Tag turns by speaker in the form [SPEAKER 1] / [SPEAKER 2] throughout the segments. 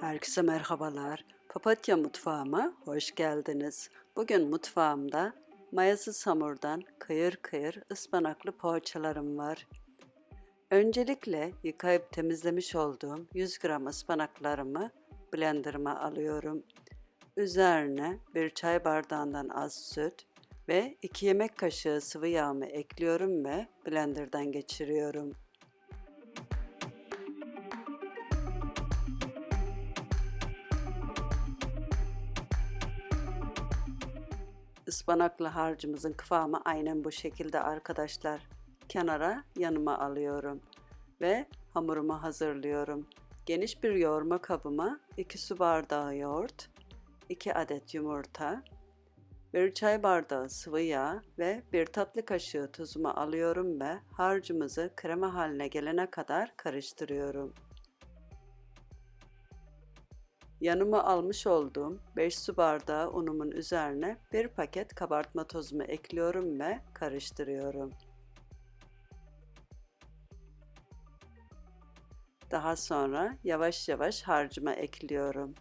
[SPEAKER 1] Herkese merhabalar. Papatya mutfağıma hoş geldiniz. Bugün mutfağımda mayasız hamurdan kıyır kıyır ıspanaklı poğaçalarım var. Öncelikle yıkayıp temizlemiş olduğum 100 gram ıspanaklarımı blenderıma alıyorum. Üzerine bir çay bardağından az süt ve 2 yemek kaşığı sıvı yağımı ekliyorum ve blenderdan geçiriyorum. Ispanaklı harcımızın kıvamı aynen bu şekilde arkadaşlar. Kenara yanıma alıyorum ve hamurumu hazırlıyorum. Geniş bir yoğurma kabıma 2 su bardağı yoğurt, 2 adet yumurta, 1 çay bardağı sıvı yağ ve 1 tatlı kaşığı tuzumu alıyorum ve harcımızı krema haline gelene kadar karıştırıyorum. Yanıma almış olduğum 5 su bardağı unumun üzerine bir paket kabartma tozumu ekliyorum ve karıştırıyorum. Daha sonra yavaş yavaş harcıma ekliyorum.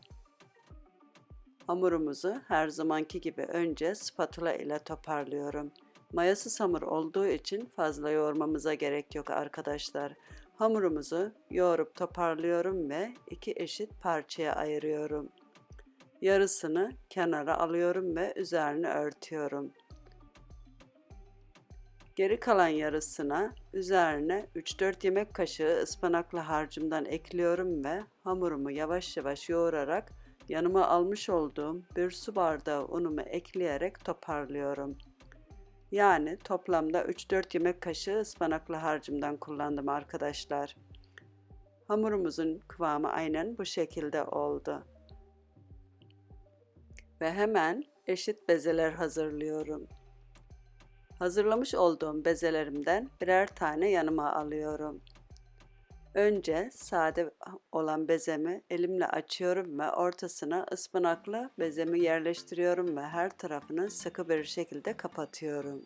[SPEAKER 1] Hamurumuzu her zamanki gibi önce spatula ile toparlıyorum. Mayasız hamur olduğu için fazla yoğurmamıza gerek yok arkadaşlar. Hamurumuzu yoğurup toparlıyorum ve iki eşit parçaya ayırıyorum. Yarısını kenara alıyorum ve üzerine örtüyorum. Geri kalan yarısına üzerine 3-4 yemek kaşığı ıspanaklı harcımdan ekliyorum ve hamurumu yavaş yavaş yoğurarak yanıma almış olduğum bir su bardağı unumu ekleyerek toparlıyorum. Yani toplamda 3-4 yemek kaşığı ıspanaklı harcımdan kullandım arkadaşlar. Hamurumuzun kıvamı aynen bu şekilde oldu. Ve hemen eşit bezeler hazırlıyorum. Hazırlamış olduğum bezelerimden birer tane yanıma alıyorum. Önce sade olan bezemi elimle açıyorum ve ortasına ıspanaklı bezemi yerleştiriyorum ve her tarafını sıkı bir şekilde kapatıyorum.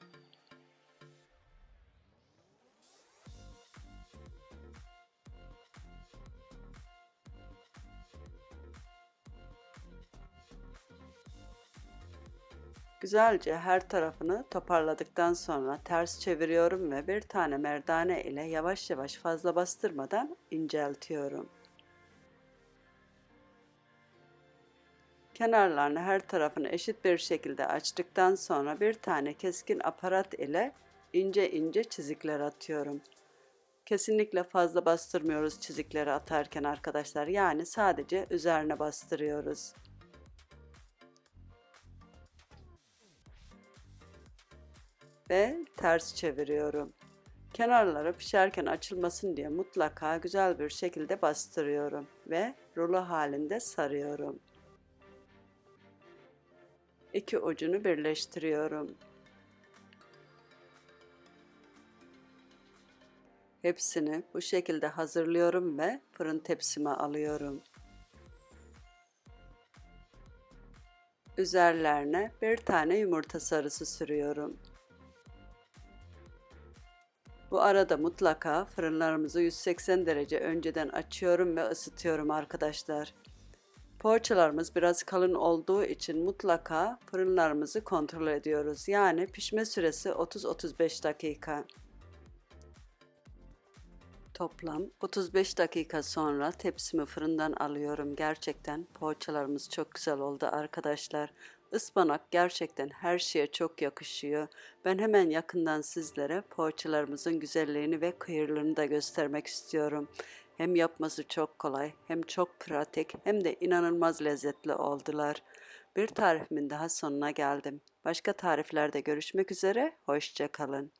[SPEAKER 1] Güzelce her tarafını toparladıktan sonra ters çeviriyorum ve bir tane merdane ile yavaş yavaş fazla bastırmadan inceltiyorum. Kenarlarını her tarafını eşit bir şekilde açtıktan sonra bir tane keskin aparat ile ince ince çizikler atıyorum. Kesinlikle fazla bastırmıyoruz çizikleri atarken arkadaşlar. Yani sadece üzerine bastırıyoruz. Ve ters çeviriyorum. Kenarları pişerken açılmasın diye mutlaka güzel bir şekilde bastırıyorum ve rulo halinde sarıyorum. İki ucunu birleştiriyorum. Hepsini bu şekilde hazırlıyorum ve fırın tepsime alıyorum. Üzerlerine bir tane yumurta sarısı sürüyorum. Bu arada mutlaka fırınlarımızı 180 derece önceden açıyorum ve ısıtıyorum arkadaşlar. Poğaçalarımız biraz kalın olduğu için mutlaka fırınlarımızı kontrol ediyoruz. Yani pişme süresi 30-35 dakika. Toplam 35 dakika sonra tepsimi fırından alıyorum. Gerçekten poğaçalarımız çok güzel oldu arkadaşlar. Ispanak gerçekten her şeye çok yakışıyor. Ben hemen yakından sizlere poğaçalarımızın güzelliğini ve kıyırlığını da göstermek istiyorum. Hem yapması çok kolay, hem çok pratik, hem de inanılmaz lezzetli oldular. Bir tarifimin daha sonuna geldim. Başka tariflerde görüşmek üzere, hoşçakalın.